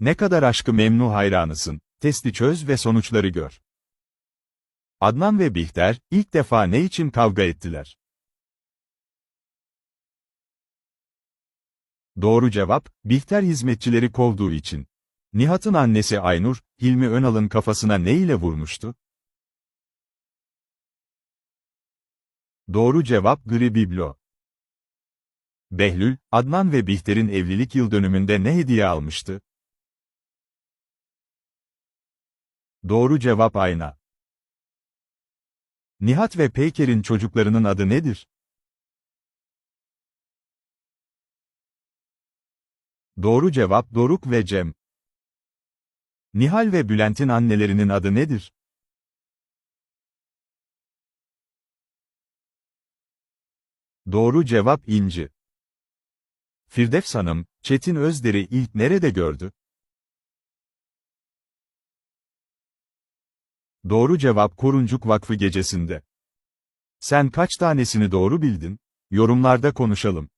Ne kadar aşkı memnu hayranısın, testi çöz ve sonuçları gör. Adnan ve Bihter, ilk defa ne için kavga ettiler? Doğru cevap, Bihter hizmetçileri kovduğu için. Nihat'ın annesi Aynur, Hilmi Önal'ın kafasına ne ile vurmuştu? Doğru cevap gri biblo. Behlül, Adnan ve Bihter'in evlilik yıl dönümünde ne hediye almıştı? Doğru cevap ayna. Nihat ve Peyker'in çocuklarının adı nedir? Doğru cevap Doruk ve Cem. Nihal ve Bülent'in annelerinin adı nedir? Doğru cevap İnci. Firdevs Hanım, Çetin Özder'i ilk nerede gördü? Doğru cevap Koruncuk Vakfı gecesinde. Sen kaç tanesini doğru bildin? Yorumlarda konuşalım.